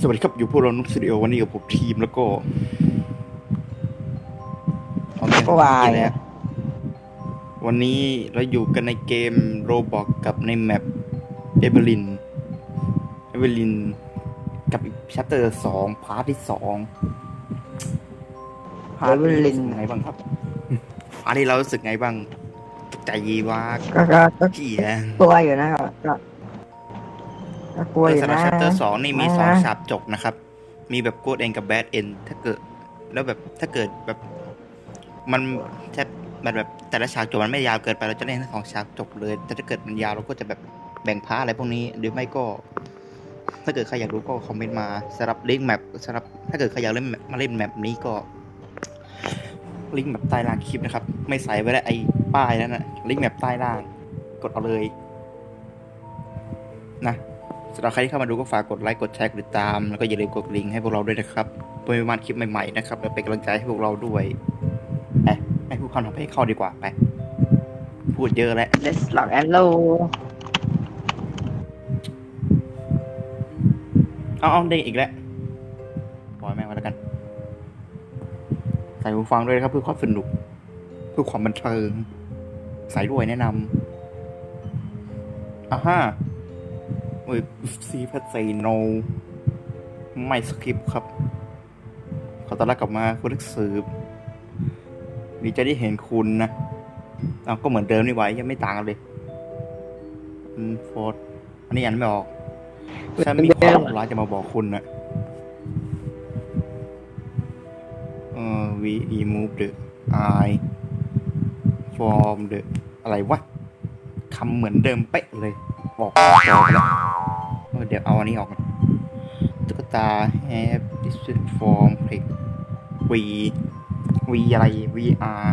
สวัสดีครับ อยู่พวกเรานุกสตูดิโอวันนี้กับผมทีมแล้วก็เอาเรื่องก็วายที่แล้ววันนี้เราอยู่กันในเกมโรบอกกับในแมปเอเวลินเอเวลินกับอีกชัปเตอร์สองพาร์ทที่สองพาร์ทนี้รู้สึกไงบ้างครับพาร์ทนี้เรารู้สึกไงบ้างตกใจว่าก็ก็ก็พี่แกลัวอยู่นะก็ ก็ก็กลัวอยู่สำหรับนะ ชัปเตอร์สองนี่มีไม่นะ สองฉากจบนะครับ มีแบบ good end กับ bad end ถ้าเกิด แล้วแบบถ้าเกิดแบบ มันแค่มันแบบแต่ละฉากจบมันไม่ยาวเกินไปเราจะเล่นทั้งสองฉากจบเลย แต่ถ้าเกิดมันยาวเราก็จะแบบแบ่งพาร์ทอะไรพวกนี้ หรือไม่ก็ ถ้าเกิดใครอยากรู้ก็คอมเมนต์มาสำหรับลิงก์แมปสำหรับ ถ้าเกิดใครอยากเล่นมาเล่นแมปนี้ก็ ลิงก์แบบใต้ล่างคลิปนะครับ ไม่ใส่ไว้แล้วไอ้ป้ายนั่นนะลิงก์แบบใต้ล่าง กดเอาเลย นะ สำหรับใครที่เข้ามาดูก็ฝากกดไลค์กดแชร์กดติดตาม แล้วก็อย่าลืมกดลิงก์ให้พวกเราด้วยนะครับเพื่อไม่พลาดคลิปใหม่ๆนะครับและเป็นกำลังใจให้พวกเราด้วยไปให้ผู้เข้าทำให้เข้าดีกว่าไปพูดเยอะแล้วเลสล็อกแอนโลเอาเอาเด้งอีกแล้วปล่อยแม่งมาแล้วกัน ใส่หูฟังด้วยนะครับเพื่อความสนุก เพื่อความบันเทิง ใส่ด้วยแนะนำอ่าฮะ เว้ยซีพัทไซโนไม่สคริปครับ ขอต้อนรับกลับมาคุณนักสืบดีใจที่เห็นคุณนะเอาก็เหมือนเดิมนี่ไว้ยังไม่ต่างกันเลยอืมโฟร์อันนี้ยันไม่ออกฉันมีความร้ายจะมาบอกคุณนะเอ่อ we remove the I from the อะไรวะคำเหมือนเดิมเป๊ะเลย บอกจอไปแล้วเดี๋ยวเอาอันนี้ออกตุ๊กตา have different form like V V อะไร VR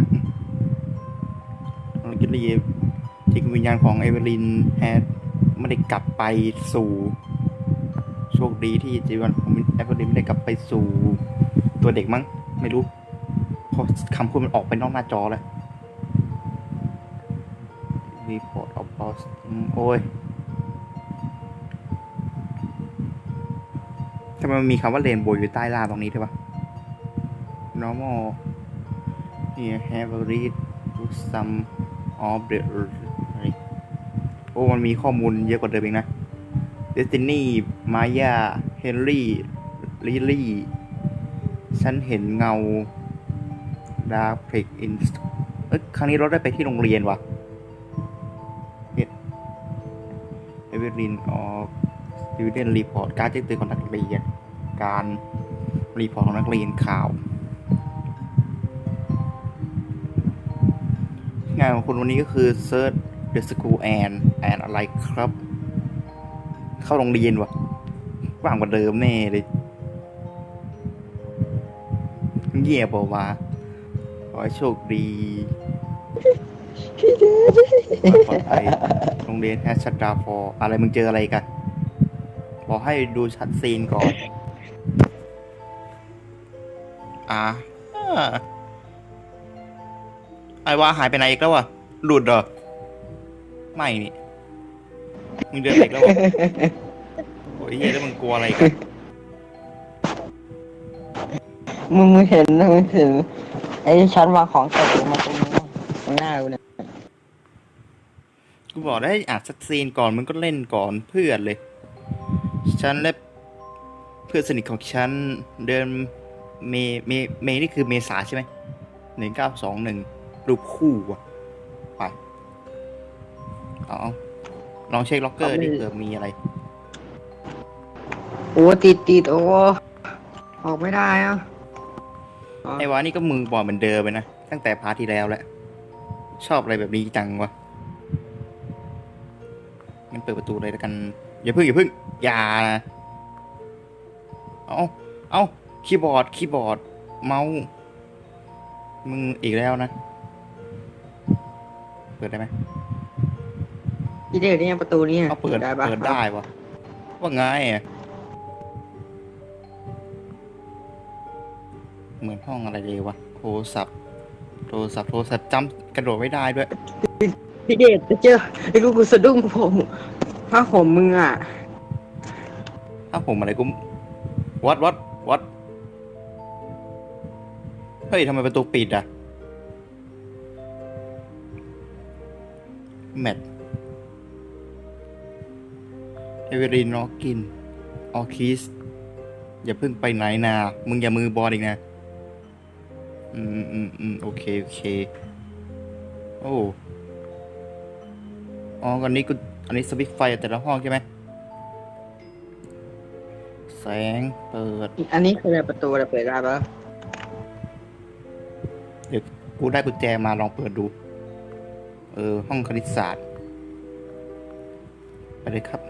เราจะเรียกจิตวิญญาณของเอเวลินแฮดไม่ได้กลับไปสู่โชคดีที่จิตวิญญาณของเอเวลินไม่ได้กลับไปสู่ตัวเด็กมั้งไม่รู้เพราะคำพูดมันออกไปนอกหน้าจอเลย report of loss อืมโอ้ยำไมมันมีคำว่าเรนโบว์อยู่ใต้ลาตรงนี้ด้วยปะ normal here have read some of the อะไรโอ้ มันมีข้อมูลเยอะกว่าเดิมอีกนะ Destiny Maya Henry Lily ฉันเห็นเงา Dark p r e k in เอ้ยครั้งนี้เราได้ไปที่โรงเรียนว่ะเอเวอรินออฟดิวเดนรีพอร์ตการแจ้งเตือนของนักเรียน การรีพอร์ตของนักเรียนข่าว งานของคุณวันนี้ก็คือ Search the School and and อะไรครับ เข้าโรงเรียนวะว่างกว่าเดิมแน่เลยเงียบบอกว่าขอให้โชคดีปลอดภัยโรงเรียนแฮชดาฟออะไรมึงเจออะไรกันบอกให้ดูชัดซีนก่อน อ่าอ่าไอ้ว่าหายไปไหนอีกแล้ววะหลุดเหรอ ไม่นี่มึงเดินไปอีกแล้ววะโอ้ยเหี้ยแล้วมึงกลัวอะไรกันมึงไม่เห็นนะมึงเห็นไอ้ชั้นวางของตกลงมาตรงนี้ตรงหน้ากูเนี่ยกูบอกได้อ่านสักซีนก่อนมึงก็เล่นก่อนเพื่อนเลย ฉันและเพื่อนสนิทของฉันเดิน เมเมเมนี่คือเมษาใช่ไหมหนึ่งเก้าสองหนึ่งรูปคู่ว่ะไปเอาเอาลองเช็คล็อกเกอร์ดิเผื่อมีอะไร โอ้ติดติดโอ้ออกไม่ได้อะไอ้วานี่ก็มือบอลเหมือนเดิมเลยนะ ตั้งแต่พาร์ทที่แล้วแหละ ชอบอะไรแบบนี้จังวะงั้นเปิดประตูเลยแล้วกัน อย่าพึ่งอย่าพึ่งอย่านะเอาเอา คีย์บอร์ด คีย์บอร์ด เมาส์ มึงอีกแล้วนะ เปิดได้ไหมที่เดียวนี่ประตูนี่เอาเปิด ได้ปะเปิดได้วะว่าไงอะเหมือนห้องอะไรเลยวะ โทรศัพท์ โทรศัพท์ โทรศัพท์จำกระโดดไม่ได้ด้วย พี่เดชจะเจอไอ้กูกูสะดุ้งผมผ้าห่มมึงอะ ถ้าผมอะไรกูวัดวัดวัด เฮ้ยทำไมประตูปิดอะแมทเอเวอรีนอกิน ออคิส อย่าเพิ่งไปไหนนา มึงอย่ามือบอลอีกนะ อืมอืมอืมโอเค โอเค โอ้ อ๋ออันนี้กู อันนี้สวิตไฟแต่ละห้องใช่ไหม แสง เปิด อันนี้คือประตูจะเปิดได้ปะ กูได้กุญแจมาลองเปิดดู เออ ห้องคณิตศาสตร์ ไปเลยครับ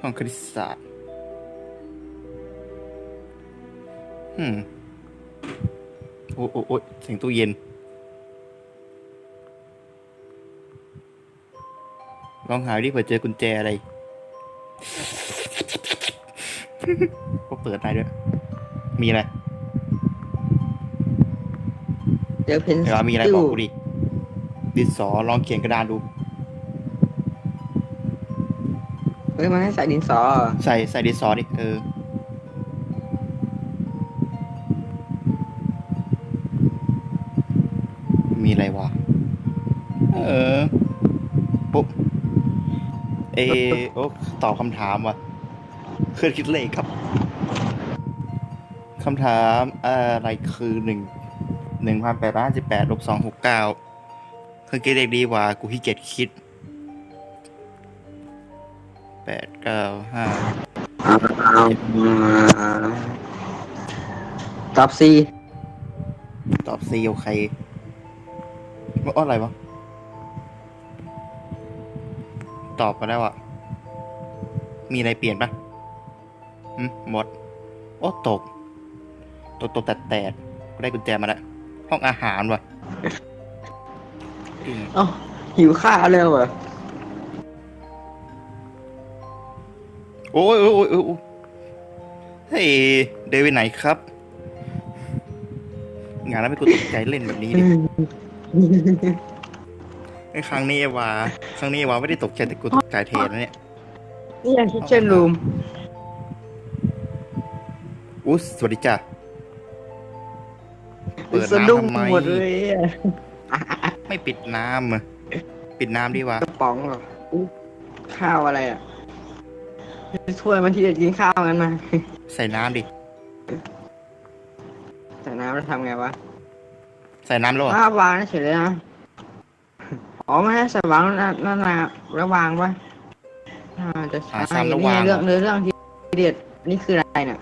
ห้องคณิตศาสตร์อืมโอ้โอ้โอ้เสียงตู้เย็น ลองหาดิเผื่อเจอกุญแจอะไรก็เปิดได้ด้วย มีอะไร เจอเพนเดี๋ยวมีอะไรบอกกูดิดินสอลองเขียนกระดานดู เฮ้ยมันให้ใส่ดินสอเหรอใส่ใส่ดินสอดิเออมีอะไรวะ เออ ปุ๊บ เอโอ้ตอบคำถามว่ะเครื่องคิดเลขครับ คำถามอะไรคือหนึ่ง หนึ่งพันแปดร้อยห้าสิบแปดลบสองหกเก้าเครื่องคิดเลขดีกว่า กูขี้เกียจคิดแปดเก้าห้าตอบซีตอบซีโอเคว่าอะไรวะ ตอบมาแล้วอะมีอะไรเปลี่ยนปะอืมหมด โอ้ตก ตกตกแตดแตดกูได้กุญแจมาแล้ว ห้องอาหารว่ะอืมอ๋อหิวข้าวเลยเหรอโอ้ยโอ้ยโอ้ยโอ้ยเฮ้ยเดินไปไหนครับ งานแล้วไม่กูตกใจเล่นแบบนี้ดิไอ้ครั้งนี้ว่าครั้งนี้ว่าไม่ได้ตกใจแต่กูตกใจแทนนะเนี่ยนี่ยังคิทเช่นรูมอุ๊ยสวัสดีจ้ะเปิดสะดุ้งน้ำทำไมหมดเลยอะไม่ปิดน้ำอะปิดน้ำดีวะกระป๋องเหรออุ๊ยข้าวอะไรอะถ้วยมันที่จะกินข้าวกันมาใส่น้ำดิใส่น้ำแล้วทำไงวะใส่น้ำแล้วเหรออ้าววางเฉยเลยนะอ๋อไม่ให้ใส่วางนั่นนั่นนะระวางวะอ่าจะใช่หาซ้ำระเนี่วายงเรื่องเนื้อเรื่องที่เด็ดนี่คืออะไรเนี่ย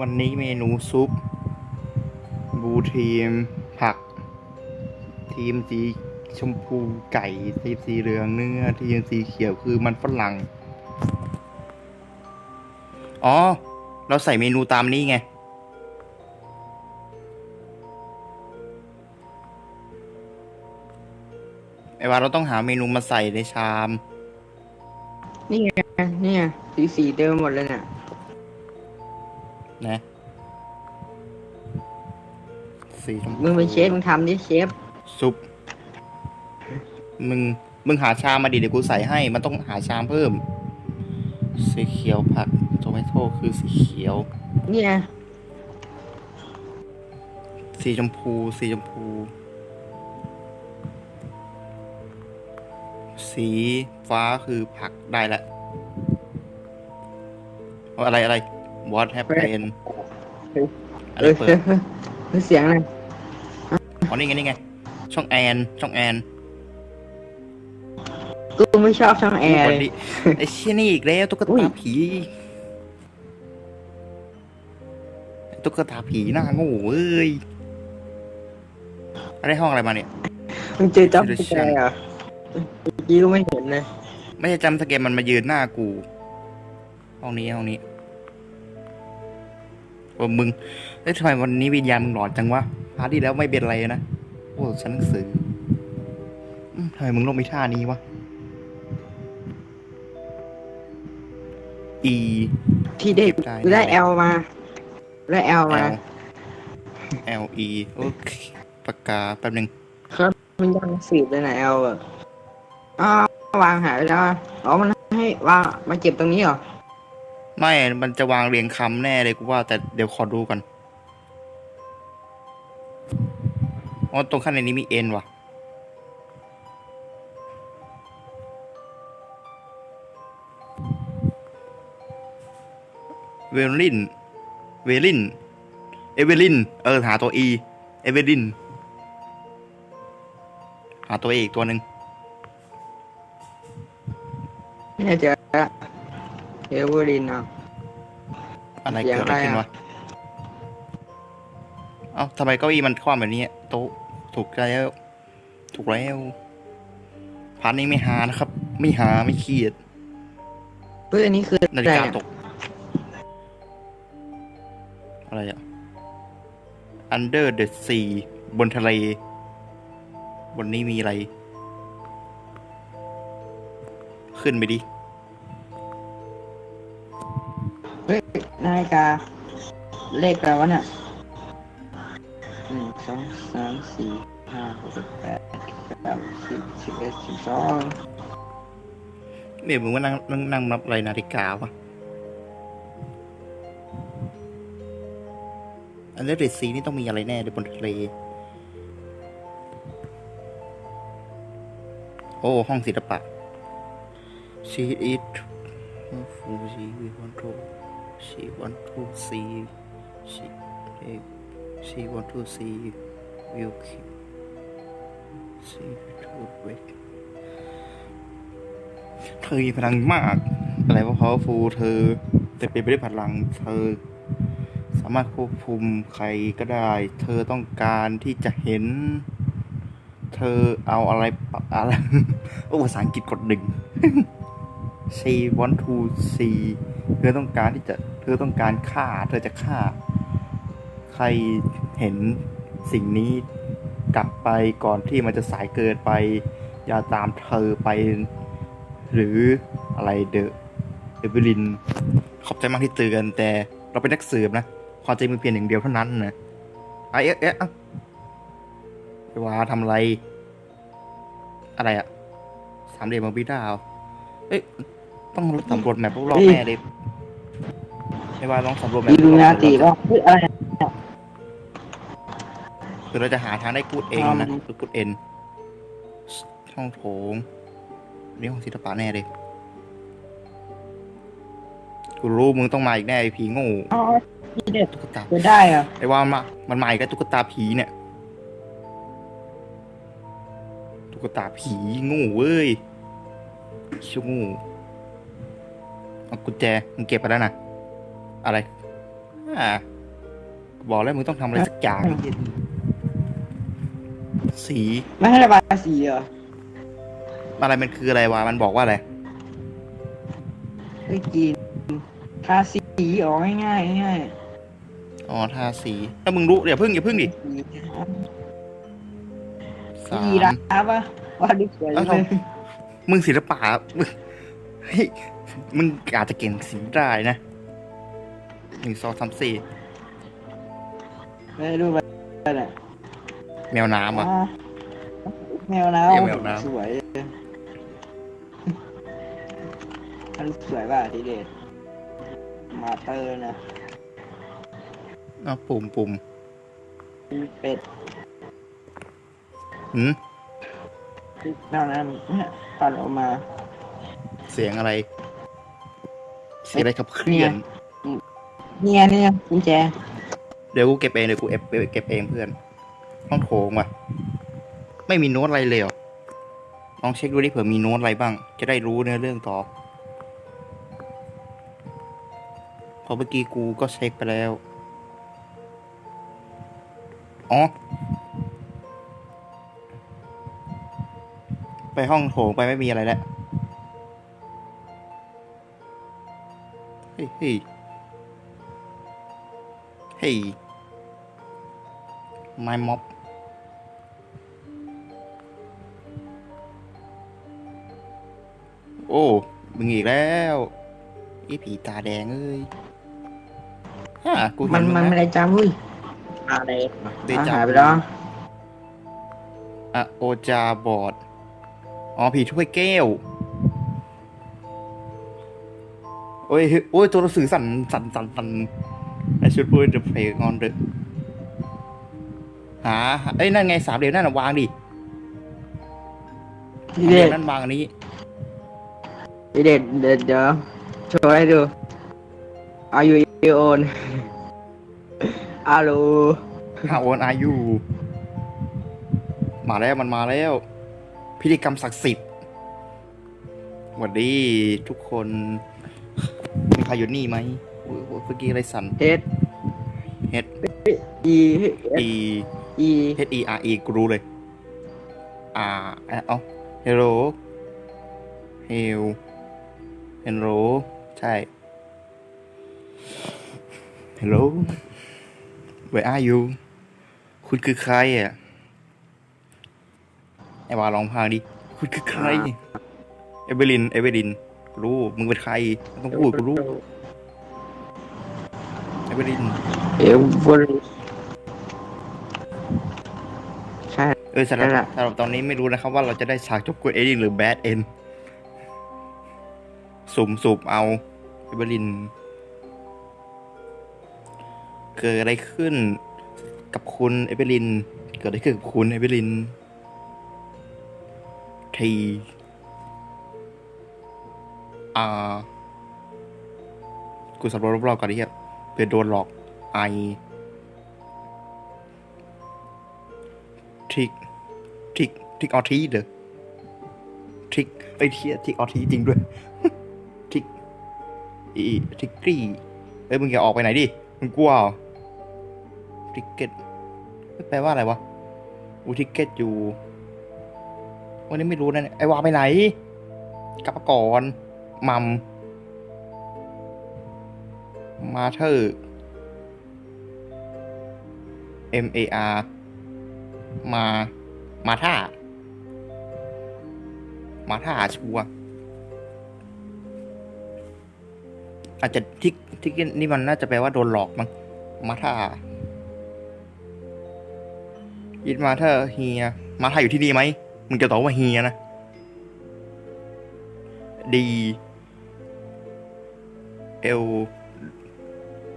วันนี้เมนูซุป บูทีม ผัก ทีมสีชมพูไก่ทีมสีเหลืองเนื้อ ทีมสีเขียวคือมันฝรั่ง อ๋อ เราใส่เมนูตามนี้ไง ไอ้ว่าเราต้องหาเมนูมาใส่ในชาม นี่ไง นี่ไง สีสีเดิมหมดเลยเนี่ยนะ สีชมพูมึงเป็นเชฟมึงทำดิเชฟซุป มึง มึงหาชามมาดิเดี๋ยวกูใส่ให้ มันต้องหาชามเพิ่ม สีเขียวผักโทเมโต้คือสีเขียวนี่ไงสีชมพู สีชมพู สีฟ้าคือผักได้ละเอาอะไรอะไร what happened อะเอไรอเปิดเฮ้ยเฮ้ยเสียงอะไร อ๋อนี่ไงนี่ไง ช่องแอน ช่องแอนกูไม่ชอบช่างแอร์สเลวัสยดีไอ้เชี่ยนี่อีกแล้วตุ๊กอุ้ตายผีตุ๊กตาผีหน้าโง่เอ้ยอะไรห้องอะไรมาเนี่ยมึงเจอจับกุญแจเหรอเมื่อกี้ก็ไม่เห็นเลย ไม่ใช่จำสเกมมันมายืนหน้ากู ห้องนี้ห้องนี้ โอ้มึงเอ้ยทำไมวันนี้วิญญาณมึงหลอนจังวะพาร์ทที่แล้วไม่เป็นไรนะโอ้ฉันหนังสืออืมทำไมมึงลงมีท่านี้วะ E ที่ได้ได้กูได้แอลมาได้แอลมา L L E โอเคปากกาแป๊บหนึ่งมันยังสืบเลยนะแอลอะอ้าววางหายไปแล้วอะอ๋อมันให้วางมาเก็บตรงนี้เหรอ ไม่ มันจะวางเรียงคำแน่เลยกูว่า แต่เดี๋ยวขอดูก่อน อ๋อ ตรงข้างในนี้มีเอ็นว่ะ เวลิน เวลิน เอเวลิน เออ หาตัวอี เอเวลิน หาตัวเอกตัวหนึ่งเนี่ยเจอละ เอเวอร์ลินอะ อะไรเสียเกิงดอะไรขึ้นอะไรวะอะเอ้าทำไมเก้าอี้มันคว่ำแบบนี้อะโต๊ะถูกแล้ว ถูกแล้วพาร์ทนี้ไม่หานะครับ ไม่หาไม่เครียดเฮ้ยอันนี้คือนาอะฬิไรกาอะตก อะไรอะ Under the Sea บนทะเล บนนี้มีอะไร ขึ้นไปดิ เฮ้ยนาฬิกา เลขอะไรวะเนี่ยหนึ่งสองสามสี่ห้าหกเจ็ดแปดเก้าสิบสิบเอ็ดสิบสองเดี๋ยวมึงว่านั่งนั่งนั่งนับอะไรนาฬิกาวะอันเดอร์เดซีนี่ต้องมีอะไรแน่เลยบนทะเล โอ้ ห้องศิลปะ she it she we want to she want to see she she want to see will keep see to wait เธอมีพลังมากอะไรว่า powerful เธอแต่เป็นไปด้วยพลังเธอ สามารถควบคุมใครก็ได้ เธอต้องการที่จะเห็น เธอเอาอะไรปะอะไรโอ้ภาษาอังกฤษกดหนึ่ง she want to see เธอต้องการที่จะ เธอต้องการฆ่า เธอจะฆ่า ใครเห็นสิ่งนี้กลับไปก่อนที่มันจะสายเกินไป อย่าตามเธอไป หรืออะไรเดอะเอเวลิน ขอบใจมากที่เตือน แต่เราเป็นนักสืบนะความจริงมีเพียงอย่างเดียวเท่านั้นนะไอ้เอ๊ะเอ๊ะเอ้าไอ้วาทำอะไร อะไรอะสามเหลี่ยมบาร์บีดาวเอ้ยต้องสำรวจแมพรอบๆแม่เลย ไอ้วาลองสำรวจแมพอีลูรอบๆนาติก็เฮ้ยอะไรอะคือเราจะหาทางได้กูดเองนะอืมคือกูดเอ็นห้องโถงนี่ห้องศิลปะแน่เลยกูรู้มึงต้องมาอีกแน่ไอ้ผีโง่อ๋อนี่เด็ดตุ๊กตาจะได้เหรอะไอ้ว่ามามันมาอีกแล้วตุ๊กตาผีเนี่ยตุ๊กตาผีโงูเว้ยชั่วโงูเอากุญแจมึงเก็บไปแล้วนะ อะไรอ่าบอกแล้วมึงต้องทำอะไรสักอย่างไอ้เหี้ยสี ไม่ให้ระบายสีเหรออะไรมันคืออะไรวะ มันบอกว่าอะไรเฮ้ยกินทาสีออกง่ายๆง่ายอ๋อ ทาสีถ้ามึงรู้อย่าพึ่งอย่าพึ่งดิๆสีสาสีมดาบอะว่าดูสวยเอ้าเลยมึงศิลปะมึงเฮ้ยมึงอาจจะเก่งศิลป์ได้นะ หนึ่งสองสามสี่ไม่ดูไปเนี่ยแมวน้ำอะอ๋อแมวน้เรียกแมวน้ำำสวยมันสวยป่ะทีเด็ดมาเตอร์นะอะปุ่มปุ่มเป็ดหืมแมวน้ำเนี่ยปั่นออกมา เสียงอะไร เสียงอะไรขับเคลื่อน เนี่ย เนี่ยกุญแจเดี๋ยวกูเก็บเองเดี๋ยวกูเอฟเก็บเองเพื่อนห้องโถงว่ะ ไม่มีโน้ตอะไรเลยเหรอลองเช็คดูดิเผื่อมีโน้ตอะไรบ้าง จะได้รู้เนื้อเรื่องต่อพอเมื่อกี้กูก็เช็คไปแล้ว อ๋อ ไปห้องโถงไปไม่มีอะไรแล้ว เฮ้ย เฮ้ยเฮ้ยไม้ม็อบโอ้ มึงอีกแล้วอีผีตาแดงเอ้ยฮ่ากูเห็มันนมันงไม่แล้วได้จำเฮ้ยอะไรเดอะจาหายไปวูแล้วอะโอจาบอด อ๋อ ผีถ้วยแก้ว โอ้ย โอ้ย ตัวหนังสือสั่นสั่นสั่นสั่น I should put the play on the หาเอ้ยนั่นไงสามเหลี่ยมนั่นนะวางดิพี่สามเหเดลี่ยชมนั่นวางอันนี้ พี่เดชเดี๋ยวเดี๋ยวโชว์ให้ดู Are you your own ฮัลโหล How old are you มาแล้วมันมาแล้ว พิธีกรรมศักดิ์สิทธิ์สวัสดีทุกคน มีใครอยู่นี่ไหมโอ้ยโอ้ยเมื่อกี้อะไรสั่น H H E E E H E R E กูรู้เลยอ่าเอ้า Hello Hello Hello ใช่ Hello Where are you คุณคือใครอะ ไอ้วาลองพางดิ คุณคือใคร เอเวลิน เอเวลินกูรู้ มึงเป็นใครไม่ต้องพูดกูรู้ เอเวลินเอวบนใช่ เออสำหรับนั่นแหละ สำหรับตอนนี้ไม่รู้นะครับว่าเราจะได้ฉากจบกดเอดิงหรือแบดเอนสุ่มสูบเอาเอเวลินเกิดอะไรขึ้นกับคุณเอเวลิน เกิดอะไรขึ้นกับคุณเอเวลิน ทีอ่ากูสำรวจรอบๆก่อนดิครับ เผื่อโดนหลอกไอทริกทริกทริกออทีเด้อทริกไอเทียทริกออทีจริงด้วยทริกอีทริกกี้เอ้ยมึงอย่าออกไปไหนดิมึงกลัวเหรอทิกเก็ตแปลว่าอะไรวะอูทิกเก็ตอยู่วันนี้ไม่รู้นะไอ้วาไปไหน กลับมาก่อนมัม มาเธอ M A R มา มาท่า มาท่าชัวร์อาจจะทิกทิกนี่มันน่าจะแปลว่าโดนหลอกมั้ง มาท่ายิดมาท่าเฮีย มาท่าอยู่ที่นี่ไหม มึงจะตอบว่าเฮียนะ ดี เอล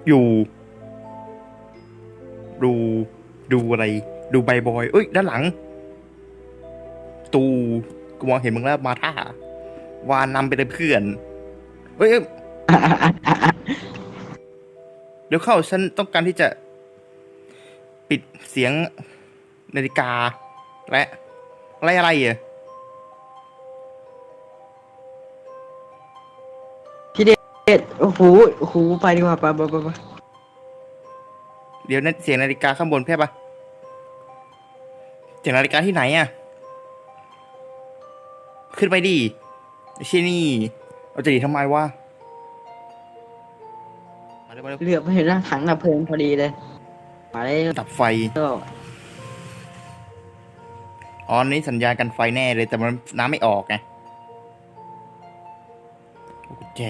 อยู่ ดูดูอะไร ดูใบบอย เอ้ย ด้านหลัง ตูกูมองเห็นมึงแล้วมาท่าวานนำไปเลยเพื่อนเอ้ยเอ้ยเดี๋ยวเข้าฉันต้องการที่จะ ปิดเสียงนาฬิกา และ อะไรอะไรอะ พี่เดชโอ้โหโอ้โหไปดีกว่าไปไปไปไปเดี๋ยวนะเสียงนาฬิกาข้างบนแพบปะเสียงนาฬิกาที่ไหนอะขึ้นไปดิไม่ใช่นี่เราจะดีทำไมวะมาเร็วมาเร็วเหลือบไปเห็นหน้าถังดับเพลิงพอดีเลยมาเลยดับไฟก็อ๋อนี่สัญญาณกันไฟแน่เลยแต่มันน้ำไม่ออกไงโอ้กุญแจ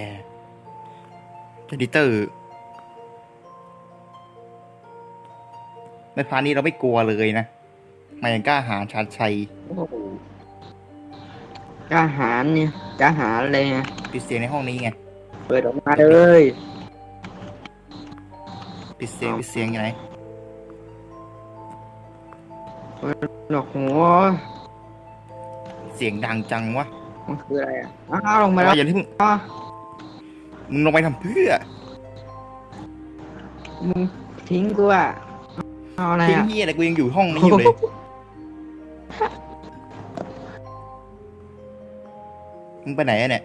เจดิเตอร์ในพาร์ทนี้เราไม่กลัวเลยนะมาอย่างกล้าหาญชาญชัยโอ้โหกล้าหารเนี่ยกล้าหารเลยไงปิดเสียงในห้องนี้ไงเปิดออกมาเลยปิดเสียงปิดเสียงอยู่ไหนหนวกหัวเสียงดังจังวะมันคืออะไรอะอ้าวลงมาแล้วอย่าที่มึง อ้าว มึงลงไปทำเพื่อมึงทิ้งกูอะเอาอะไรทิ้งอะเฮียอะไรกูยังอยู่ห้องนี้อยู่เลย มึงไปไหนอะเนี่ย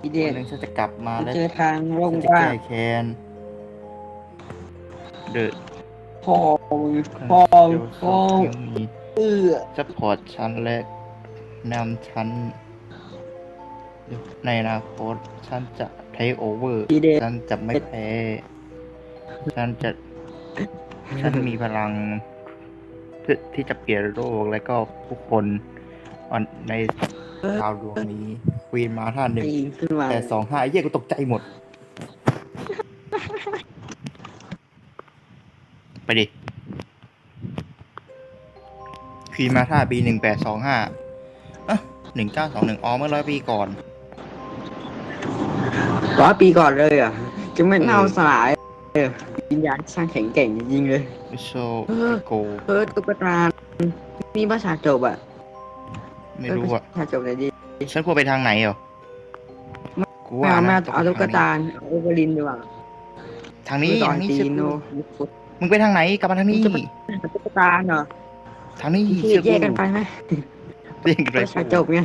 พี่เดวันชหนึงฉันจะกลับมาแล้วเจอทางโล่งฉันจะกว้างแก้แค้นเดอะพ่อมึงพ่อมึงพ่อมึงมีเอื้อ ซัพพอร์ตฉันและนำฉัน ในอนาคตฉันจะเทคโอเวอร์พี่เดชฉันจะไม่แพ้ ฉันจะ ฉันมีพลัง เพื่อที่จะเปลี่ยนโลกและก็ผู้คนอันในดาวดวงนี้ควีนมาท่านหนึ่งตีขึ้นมาแต่สองห้าเยี่ยกูตกใจหมด ไปดิควีนมาท่าปีหนึ่งแปดสองห้าอะหนึ่งเก้าสองหนึ่งอ๋อเมื่อร้อยปีก่อน ร้อยปีก่อนเลยเหรอะจะไม่เน่าเออสลายเออวิญญาณสร้างแข็งแกร่งจริงๆเลยโชเออโกเออตุ๊กตา นี่ภาษาจบอะไม่รู้อะภาษาจบเลยดิฉันควรไปทางไหนเหรอกูไม่ว่าเอานะมาต้องเอาไปตุ๊กทางตาเอาโอเวอรินดีกว่าทางนี้ตอทานงนี้ตีเชื่อโนกูมึงไปทางไหนกลับมาทางนี้จะไปตุ๊กตาเหรอทางนี้ที่เชื่อแยกูกกันไปไหมเรียกกันไปภาษาจบไง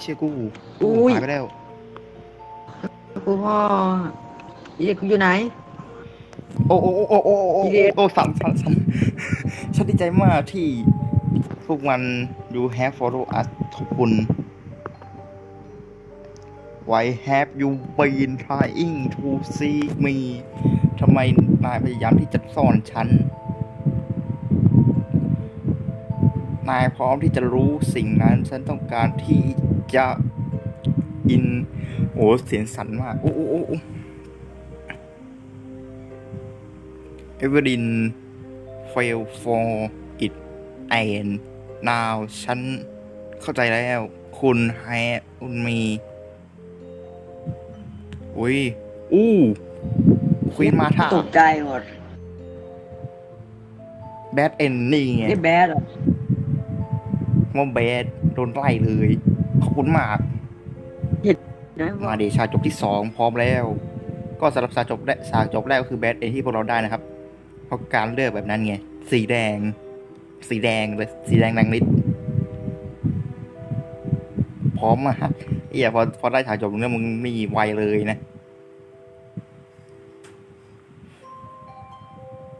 เชื่อกูอุ้ย หายไปแล้ว กูพ่อเด็กกูอยู่ไหน โอ้โอ้โอ้โอ้โอ้โอ้ทีเดียวโอ้สั่นสั่นสั่นฉันดีใจมากที่พวกมัน you have follow us ขอบคุณ Why have you been trying to see me ทำไมนายพยายามที่จะซ่อนฉัน นายพร้อมที่จะรู้สิ่งนั้น ฉันต้องการที่จะ อินโอ้เสียงสั่นมากโอ้โอ้โอ้โอ้ Evelyn fail for it and now ฉันเข้าใจแล้ว คุณแฮคุณมีอุ้ย อู้ควีนมาท่าตกใจหมดแบดเอนนี่ไงนี่แบดเหรอว่าแบดโดนไล่เลย ขอบคุณมาก มาเดชาจบที่สองพร้อมแล้ว ก็สำหรับฉากจบแรกฉากจบแรกก็คือแบดเอนที่พวกเราได้นะครับ เพราะการเลือกแบบนั้นไง สีแดง สีแดงเลยสีแดงแรงฤทธิ์พร้อมมากเอียพอพอได้ฉากจบเนี่ยมึงนี่มีไวเลยนะ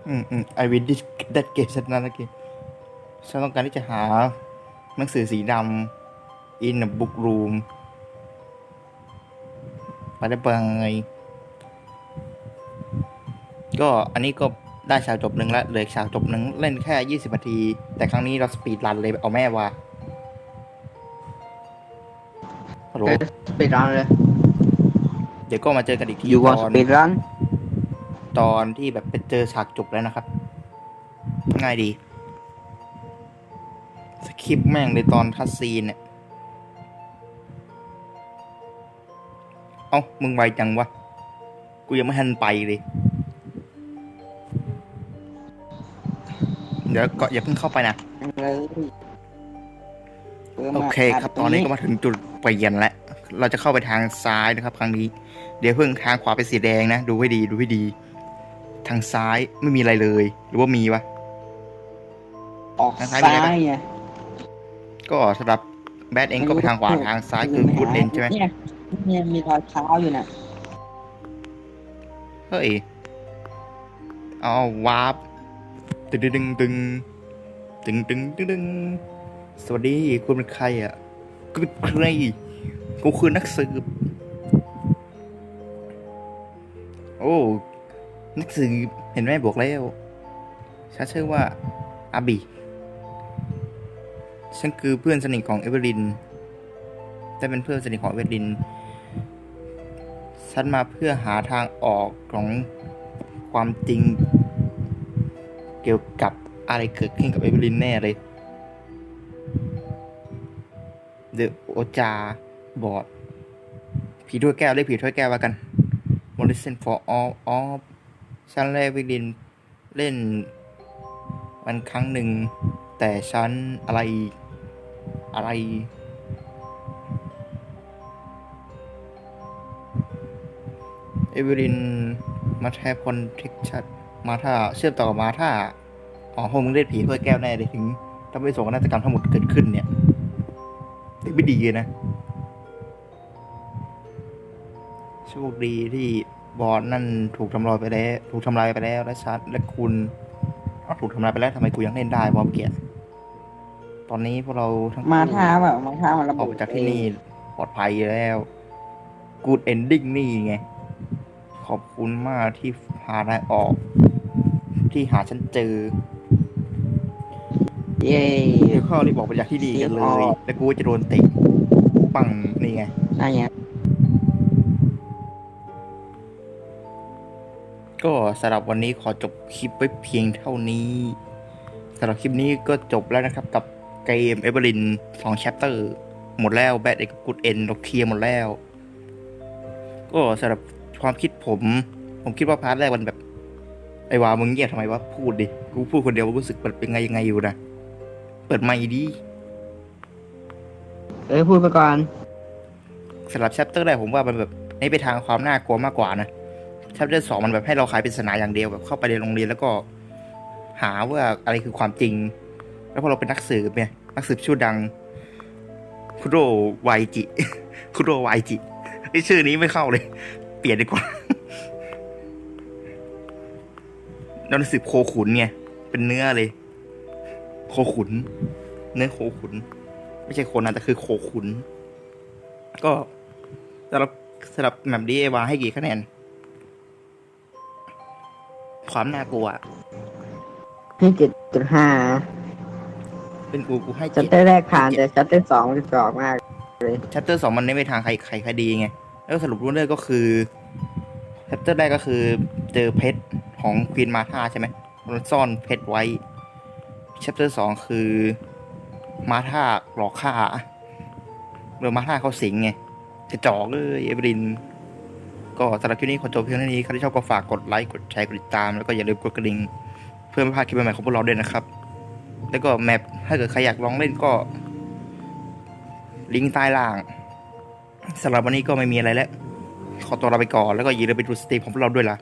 อืมอืม I will dis that game ฉันนั้นนะเกมฉันต้องการที่จะหาหนังสือสีดำ in a book room มาได้เปิงไงก็อันนี้ก็ได้ฉากจบหนึ่งแล้วเหลืออกฉากจบหนึ่งเล่นแค่ 20นาที แต่ครั้งนี้เราสปีดรันเลยเอาแม่ว่าฮัลโหลสปีดรันเลย เดี๋ยวก็มาเจอกันอีกทีอยู่ก่อนตสอนปีดรันตอนที่แบบไปเจอฉากจบแล้วนะครับง่ายดี สคริปต์แม่งเลยตอนคัสซีนเนี่ย เอ้า มึงไวจังวะ กูยังไม่ทันไปเลย เดี๋ยวก็อย่าเพิ่งเข้าไปนะเลยโอเคครับตอนนี้ก็มาถึงจุดเปลี่ยนแล้ว เราจะเข้าไปทางซ้ายนะครับ ครั้งนี้ เดี๋ยวเพิ่งทางขวาเป็นสีแดงนะ ดูให้ดี ดูให้ดี ทางซ้ายไม่มีอะไรเลย หรือว่ามีวะ ออกทางซ้าซ้ายยมีอะไรปะไงก็สำหรับแบดเองก็ไปทางขวาทางซ้ายคือกูดเองใช่ไหม เนี่ยมีรอยเท้าอยู่น่ะเฮ้ยเอาวาร์ปตึงดึงดึงตึงตึงตึงดึงสวัสดีคุณเป็นใครอะกูเป็นใครกูคือนักสืบ โอ้นักสืบเห็นไหมบอกแล้วฉันชื่อว่าอาบีฉันคือเพื่อนสนิทของเอเวอริน แต่เป็นเพื่อนสนิทของเวอริน ฉันมาเพื่อหาทางออกของความจริง เกี่ยวกับอะไรเกิดขึ้นกับเอเวอรินแน่เลยเดอะโอจาบอดผีถ้วยแก้วเรียกผีถ้วยแก้วว่ากัน m o l i s t e n for all of ฉันและเอเวอรินเล่นมันครั้งหนึ่ง แต่ฉันอะไรอะไร เอเวอรินมาแทบคอนเทคชัดมาถ้าเชื่อมต่อมาถ้าอ๋อพวกมึงเล่นผีถ้วยแก้วแน่เลยถึงถ้าไม่ส่งนาฏกรรมทั้งหมดเกิดขึ้นเนี่ยถือไม่ดีเลยนะ โชคดีที่บอสนั่นถูกทำลายไปแล้ว ถูกทำลายไปแล้วและชัดและคุณอ้าวถูกทำลายไปแล้วทำไมกูยังเล่นได้บอมเกียรติตอนนี้พวกเราทั้งคู่มาท้าแบบมาท้ามันระอเบิอกดจากที่นี่ปลอดภัยแล้ว Good Ending นี่ไง ขอบคุณมากที่หานายออก ที่หาฉันเจอ เย้เดี๋ยวเข้ารีบบอกไปจากที่ดีกันเลย แล้วกูจะโดนเตะปังนี่ไงนั่นไงก็สำหรับวันนี้ขอจบคลิปไว้เพียงเท่านี้สำหรับคลิปนี้ก็จบแล้วนะครับกับเกมเอเวอรินสองแชปเตอร์หมดแล้วแบทเอกกูดเอ็นเราเคลียร์หมดแล้ว ก็สำหรับ ความคิดผม ผมคิดว่าพาร์ทแรกมันแบบ ไอ้วามึงเงียบทำไมวะพูดดิ กูพูดคนเดียวรู้สึกมันเป็นไงยังไงอยู่นะ เปิดไมค์ดีเอ้ยพูดไปก่อนสำหรับ chapter แรกผมว่ามันแบบให้ไปทางความน่ากลัวมากกว่านะ chapter สองมันแบบให้เราคลายปริศนาอย่างเดียวแบบเข้าไปในโรงเรียนแล้วก็ หาว่าอะไรคือความจริง แล้วพอเราเป็นนักสืบเนี่ยนักสืบชื่อดังคุโรไวจิคุโรไวจิไอชื่อนี้ไม่เข้าเลย เปลี่ยนดีกว่าเรานักสืบโคขุนไงเป็นเนื้อเลย โคขุน เนื้อโคขุน ไม่ใช่โคนนะแต่คือโคขุน ก็สำหรับสำหรับแมปนี้เอวาให้กี่คะแนน ความน่ากลัว ให้เจ็ดจุดห้าเป็นกูกูให้ชัตเจ็ดเตอร์แรกผ่านแต่ชัตเตอร์สองมันกรอกมากชัปเตอร์สองมันไม่ไปทางใครใครคดีไง แล้วสรุปรู้เรื่องก็คือชัปเตอร์แรกก็คือเจอเพชรของควีนมาธาใช่ไหมมันซ่อนเพชรไว้ชัปเตอร์สองคือมาธาหลอกฆ่าเรือมาธาเขาสิงไงกระจอกเลยเอเวริน ก็สำหรับคลิปนี้ขอจบเพียงเท่านี้ใครที่ชอบก็ฝากกดไลค์กดแชร์กดติดตาม แล้วก็อย่าลืมกดกระดิ่งเพื่อไม่พลาดคลิปใหม่ๆของพวกเราด้วยนะครับ แล้วก็แมปถ้าเกิดใครอยากลองเล่นก็ลิงก์ใต้ล่าง สำหรับวันนี้ก็ไม่มีอะไรแล้ว ขอตัวลาไปก่อน แล้วก็อย่าลืมไปดูสตรีมของพวกเราด้วยล่ะ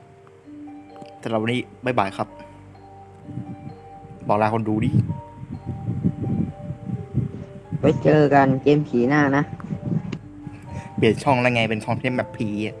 สำหรับวันนี้บ๊ายบายครับ บอกลาคนดูดิ ไว้เจอกันเกมผีหน้านะ เปลี่ยนช่องแล้วไงเป็นช่องที่แบบผีอะ